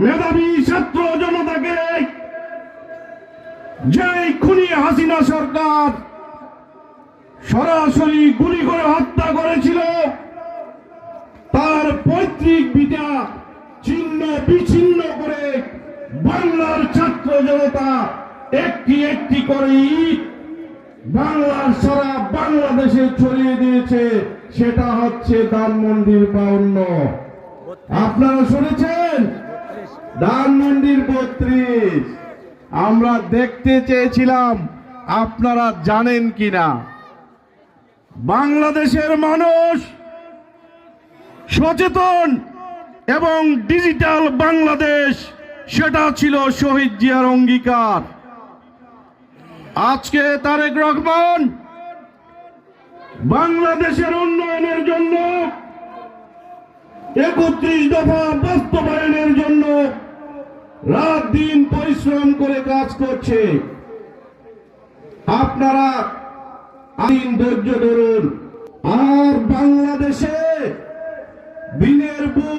মেধাবী ছাত্র জনতাকে যেই খুনি হাসিনা সরকার সরাসরি গুলি করে হত্যা করেছিল। তার পৈতৃক বিটা ছিন্ন বিচ্ছিন্ন করে বাংলার ছাত্র জনতা একটি একটি করে ইট বাংলার সারা বাংলাদেশে ছড়িয়ে দিয়েছে। সেটা হচ্ছে ধানমন্ডির বাউন্ন। আপনারা শুনেছেন? ধানমন্ডির বত্রিশ। আমরা দেখতে চেয়েছিলাম, আপনারা জানেন কিনা? বাংলাদেশের মানুষ সচেতন এবং ডিজিটাল বাংলাদেশ, সেটা ছিল শহীদ জিয়ার অঙ্গীকার। আজকে তারেক রহমান বাংলাদেশের উন্নয়নের জন্য একত্রিশ দফা বাস্তবায়নের রাত দিন পরিশ্রম করে কাজ করছে। আপনারা আইন ধৈর্য ধরুন। আর বাংলাদেশে দিনের